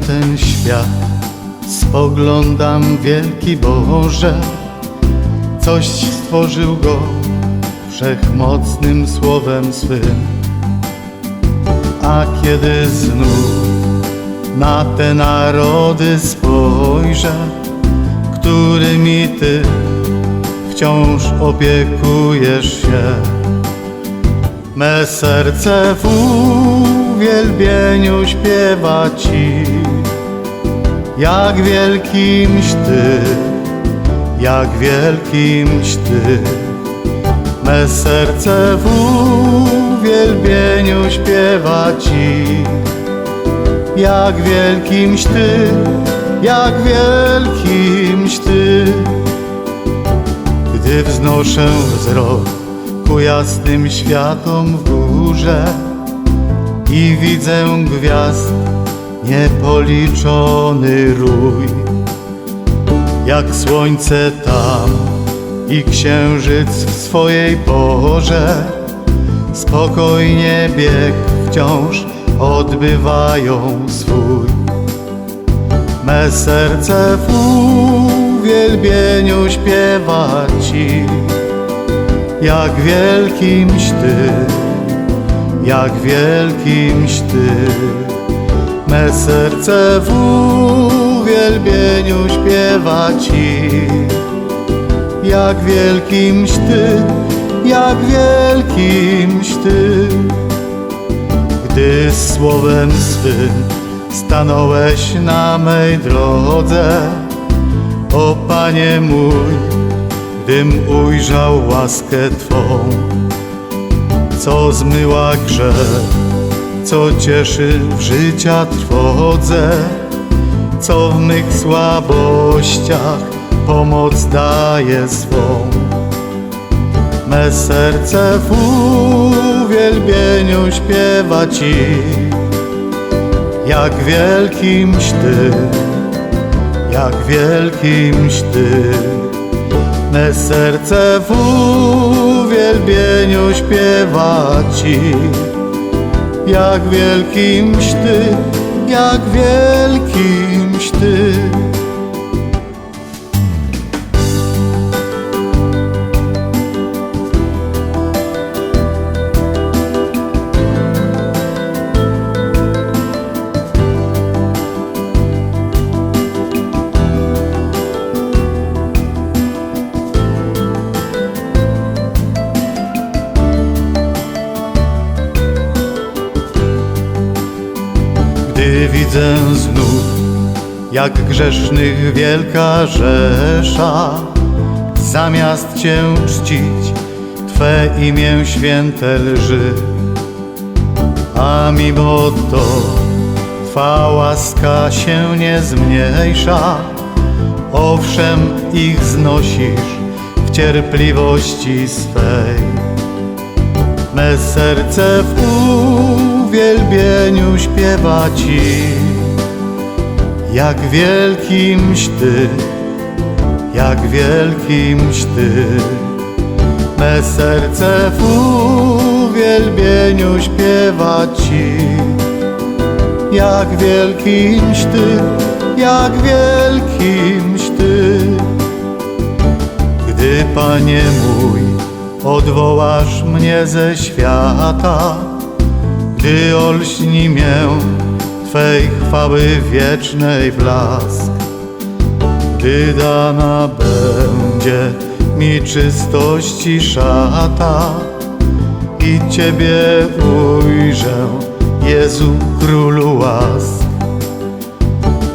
na ten świat. Spoglądam wielki Boże, coś stworzył go wszechmocnym słowem swym. A kiedy znów na te narody spojrzę, którymi Ty wciąż opiekujesz się, me serce w uwielbieniu śpiewa Ci, jak wielkimś Ty, jak wielkimś Ty. Me serce w uwielbieniu śpiewa Ci, jak wielkimś Ty, jak wielkimś Ty. Gdy wznoszę wzrok ku jasnym światom w górze i widzę gwiazd niepoliczony rój, jak słońce tam i księżyc w swojej porze spokojnie bieg wciąż odbywają swój. Me serce w uwielbieniu śpiewa Ci, jak wielkimś Ty, jak wielkimś Ty. Me serce w uwielbieniu śpiewa Ci, jak wielkimś Ty, jak wielkimś Ty. Gdy słowem swym stanąłeś na mej drodze, o Panie mój, gdym ujrzał łaskę Twą, co zmyła grzech, co cieszy w życia trwodze, co w mych słabościach pomoc daje swą. Me serce w uwielbieniu śpiewa Ci, jak wielkimś Ty, jak wielkimś Ty. Me serce w uwielbieniu śpiewa Ci, jak wielkimś Ty, jak wielkimś Ty. Widzę znów, jak grzesznych wielka rzesza, zamiast Cię czcić, Twe imię święte lży. A mimo to Twa łaska się nie zmniejsza, owszem ich znosisz w cierpliwości swej. Me serce w uwielbieniu śpiewa Ci, jak wielkimś Ty, jak wielkimś Ty. Me serce w uwielbieniu śpiewa Ci, jak wielkimś Ty, jak wielkimś Ty. Gdy Panie mój odwołasz mnie ze świata, gdy olśni mię Twej chwały wiecznej blask, gdy dana będzie mi czystości szata i Ciebie ujrzę, Jezu Królu łask.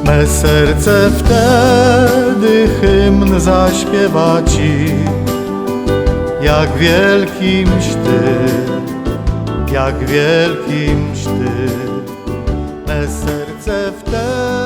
Me serce wtedy hymn zaśpiewa Ci, jak wielkimś Ty, jak wielkimś Ty. Me serce hymn zaśpiewa